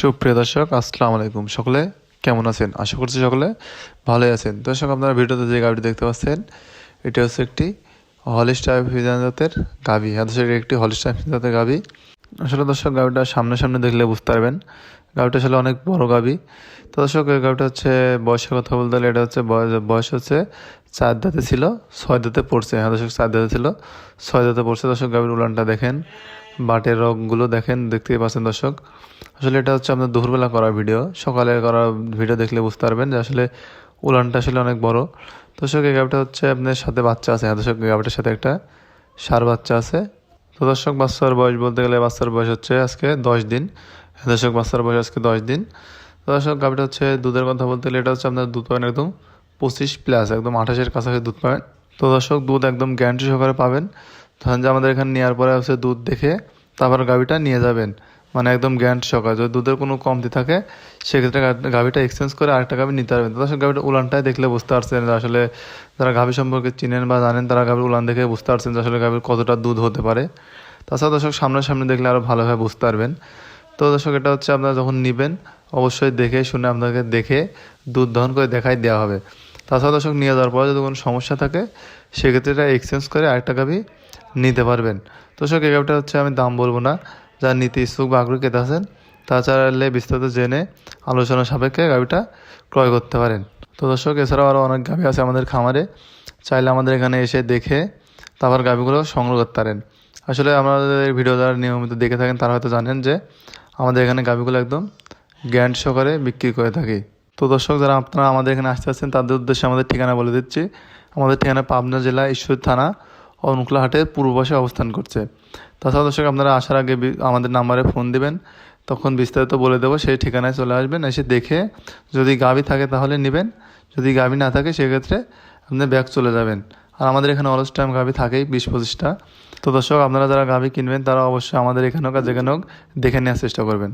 সুপ্রিয় দর্শক, আসসালামু আলাইকুম। সকলে কেমন আছেন? আশা করছি সকলে ভালোই আছেন। দর্শক, আপনারা ভিডিওতে যে গাভিটি দেখতে পাচ্ছেন, এটি হচ্ছে একটি হলিস্টার ফিজান জাতের গাভি। হ্যাঁ দর্শক একটি হলিস্টার ফিজান জাতের গাভি। আসলে দর্শক গাভিটা সামনে সামনে দেখলে বুঝতে পারবেন গাভিটা আসলে অনেক বড় গাভি। তো দর্শক, এই গাভিটা হচ্ছে বয়সের কথা বলতে গেলে এটা হচ্ছে বয়স বয়স হচ্ছে চার দাঁতে ছিল, ছয় দাঁতে পড়ছে। হ্যাঁ দর্শক, চার দাঁতে ছিল, ছয় দাঁতে পড়ছে। দর্শক, গাভির উলানটা দেখেন। বাটের রগগুলো দেখেন, দেখতেই পাচ্ছেন দর্শক। আসলে এটা হচ্ছে আপনার দুপুরবেলা করা ভিডিও। সকালে করা ভিডিও দেখলে বুঝতে পারবেন যে আসলে উলানটা আসলে অনেক বড়। দর্শক, এই গাভিটা হচ্ছে আপনার সাথে বাচ্চা আছে। হ্যাঁ দর্শক, এই গাভিটার সাথে একটা সার বাচ্চা আছে। তো দর্শক, বাচ্চার বয়স বলতে গেলে বাচ্চার বয়স হচ্ছে আজকে দশ দিন। হ্যাঁ দর্শক, বাচ্চার বয়স আজকে দশ দিন। তো দর্শক গাভিটা হচ্ছে দুধের কথা বলতে গেলে এটা হচ্ছে আপনার দুধ পাবেন একদম পঁচিশ প্লাস একদম আঠাশের কাছাকাছি দুধ পাবেন তো দর্শক, দুধ একদম গ্যারান্টি সহকারে পাবেন। ধরেন যে আমাদের এখানে নেওয়ার পরে হচ্ছে দুধ দেখে তারপর গাভিটা নিয়ে যাবেন। মানে একদম গ্যারান্টি সহকারে যদি দুধের কোনো কমতি থাকে, সেক্ষেত্রে গাভিটা এক্সচেঞ্জ করে আরেকটা গাভি নিতে পারবেন। তো দর্শক গাভিটা উলানটাই দেখলে বুঝতে পারছেন যে আসলে যারা গাভি সম্পর্কে চিনেন বা জানেন, তারা গাভির উলান দেখে বুঝতে পারছেন যে আসলে গাভির কতটা দুধ হতে পারে। তাছাড়া দর্শক, সামনাসামনি দেখলে আরও ভালোভাবে বুঝতে পারবেন। তো দর্শক, এটা হচ্ছে আপনারা যখন নেবেন, অবশ্যই দেখে শুনে আপনাকে দেখে দুধ দহন করে দেখাই দেওয়া হবে। তাছাড়া দর্শক, নিয়ে যাওয়ার পরে যদি কোনো সমস্যা থাকে, সেক্ষেত্রে এটা এক্সচেঞ্জ করে আরেকটা গাভি নিতে পারবেন। দর্শক, এই গাভিটা হচ্ছে আমি দাম বলব না যা নিতে ইচ্ছুক বা আগ্রহী ক্রেতা আছেন তাছাড়া বিস্তারিত জেনে আলোচনা সাপেক্ষে গাভিটা ক্রয় করতে পারেন। তো দর্শক, এছাড়াও আরও অনেক গাভি আছে আমাদের খামারে, চাইলে আমাদের এখানে এসে দেখে তারপর গাভিগুলো সংগ্রহ করতে পারেন। আসলে আমাদের ভিডিও যারা নিয়মিত দেখে থাকেন, তারা হয়তো জানেন যে আমাদের এখানে গাভিগুলো একদম গ্যারান্টি সহকারে বিক্রি করে থাকি। তো দর্শক, যারা আপনারা আমাদের এখানে আসতে আসছেন, তাদের উদ্দেশ্যে আমাদের ঠিকানা বলে দিচ্ছি। আমাদের ঠিকানা পাবনা জেলা ঈশ্বর থানা, অনুকূলা হাটের পূর্ব পাশে অবস্থান করছে। তাছাড়া দর্শক, আপনারা আসার আগে আমাদের নাম্বারে ফোন দিবেন। তখন বিস্তারিত বলে দেবো, সেই ঠিকানায় চলে আসবেন। এসে দেখে যদি গাভি থাকে তাহলে নেবেন। যদি গাভি না থাকে, সেক্ষেত্রে আপনি ব্যাগ চলে যাবেন। আর আমাদের এখানে অলস টাইম গাভি থাকেই, বিশ পঁচিশটা। তো দর্শক, আপনারা যারা গাভি কিনবেন, তারা অবশ্যই আমাদের এখানেও কাজ যেখানেও দেখে নেওয়ার চেষ্টা করবেন।